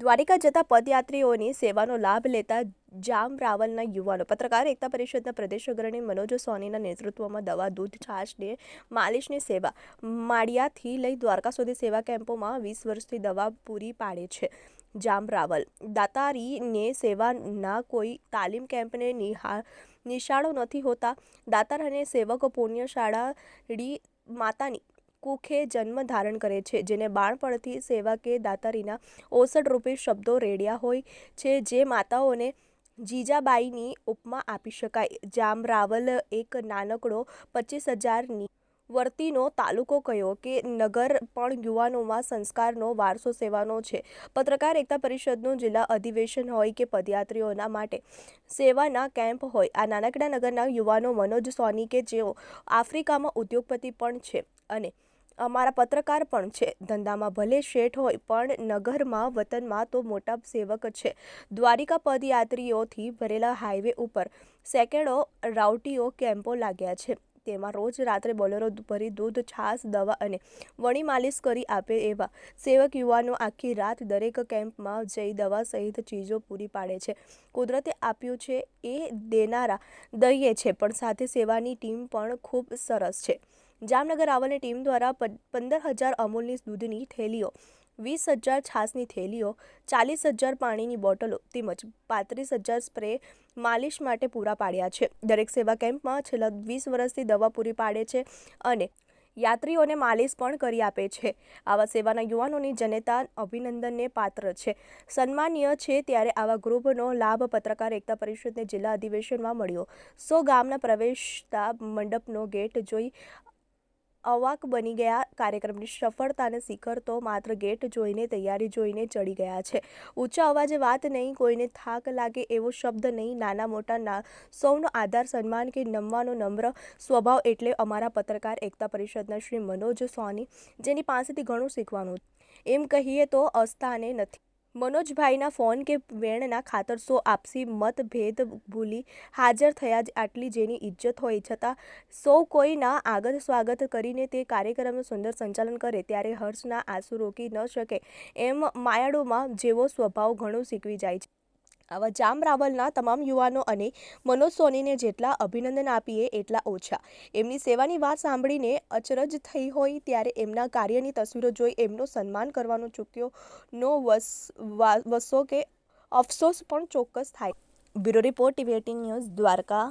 દ્વારિકા જતા પદયાત્રીઓની સેવાનો લાભ લેતા જામ રાવલના યુવાનો. પત્રકાર એકતા પરિષદના પ્રદેશ અગ્રણી મનોજ સોનીના નેતૃત્વમાં દવા, દૂધ છાશને માલિશની સેવા માળિયાથી લઈ દ્વારકા સુધી સેવા કેમ્પોમાં વીસ વર્ષથી દવા પૂરી પાડે છે જામ રાવલ. દાતારીને સેવાના કોઈ તાલીમ કેમ્પને નિહા, નિશાળો નથી હોતા. દાતાર અને સેવકો પુણ્યશાળાડી માતાની કુખે જન્મ ધારણ કરે છે, જેને બાળપણથી સેવા કે દાતારીના ઓસઠ શબ્દો રેડ્યા હોય છે, જે માતાઓને જીજાબાઈની ઉપમા આપી શકાય. જામ રાવલ એક નાનકડો પચીસ હજારની વર્તીનો તાલુકો કયો કે નગર પણ યુવાનોમાં સંસ્કારનો વારસો સેવાનો છે. પત્રકાર એકતા પરિષદનું જિલ્લા અધિવેશન હોય કે પદયાત્રીઓના માટે સેવાના કેમ્પ હોય. આ નાનકડા નગરના યુવાનો મનોજ સોની કે જેઓ આફ્રિકામાં ઉદ્યોગપતિ પણ છે અને અમારા પત્રકાર પણ છે. ધંધામાં ભલે શેઠ હોય, પણ નગરમાં, વતનમાં તો મોટા સેવક છે. દ્વારિકા પદયાત્રીઓથી ભરેલા હાઈવે ઉપર સેંકડો રાઉટીઓ કેમ્પો લાગ્યા છે. તેમાં રોજ રાત્રે બોલેરો ભરી દૂધ, છાશ, દવા અને વણી માલિશ કરી આપે એવા સેવક યુવાનો આખી રાત દરેક કેમ્પમાં જઈ દવા સહિત ચીજો પૂરી પાડે છે. કુદરતે આપ્યું છે, એ દેનારા દઈએ છે, પણ સાથે સેવાની ટીમ પણ ખૂબ સરસ છે. જામનગર આવલની ટીમ દ્વારા પંદર હજાર અમૂલની દૂધની થેલીઓ વીસ હજાર છાસની થેલીઓ ચાલીસ હજાર પાણીની બોટલો તેમજ પાંત્રીસ હજાર સ્પ્રે માલિશ માટે પૂરા પાડ્યા છે. દરેક સેવા કેમ્પમાં છેલ્લા વીસ વર્ષથી દવા પૂરી પાડે છે અને યાત્રીઓને માલિશ પણ કરી આપે છે. આવા સેવાના યુવાનોની જનતા અભિનંદનને પાત્ર છે. સન્માનીય છે ત્યારે આવા ગ્રુપનો લાભ પત્રકાર એકતા પરિષદને જિલ્લા અધિવેશનમાં મળ્યો. સો ગામના પ્રવેશતા મંડપનો ગેટ જોઈ અવાક બની ગયા. કાર્યક્રમની સફળતાને શિખર તો માત્ર ગેટ જોઈને, તૈયારી જોઈને ચડી ગયા છે. ઊંચા અવાજે વાત નહીં, કોઈને થાક લાગે એવો શબ્દ નહીં. નાના મોટા ના, સૌનો આધાર સન્માન કે નમવાનો નમ્ર સ્વભાવ એટલે અમારા પત્રકાર એકતા પરિષદના શ્રી મનોજ સોની, જેની પાસેથી ઘણું શીખવાનું. એમ કહીએ તો અસ્થાને નથી. મનોજભાઈના ફોન કે વેણના ખાતર સો આપસી મતભેદ ભૂલી હાજર થયા જ આટલી જેની ઇજ્જત હોય છતાં સૌ કોઈના આગત સ્વાગત કરીને તે કાર્યક્રમનું સુંદર સંચાલન કરે ત્યારે હર્ષના આંસુ રોકી ન શકે એમ માયાડોમાં જેવો સ્વભાવ ઘણો શીખવી જાય છે. આવા જામ રાવલના તમામ યુવાનો અને મનોજ સોનીને જેટલા અભિનંદન આપીએ, એટલા ઓછા. એમની સેવાની વાત સાંભળીને અચરજ થઈ હોય ત્યારે એમના કાર્યની તસવીરો જોઈ એમનો સન્માન કરવાનો ચૂક્યો નો વસ વસો કે અફસોસ પણ ચોક્કસ થાય. Bureau report, TV news, Dwarka.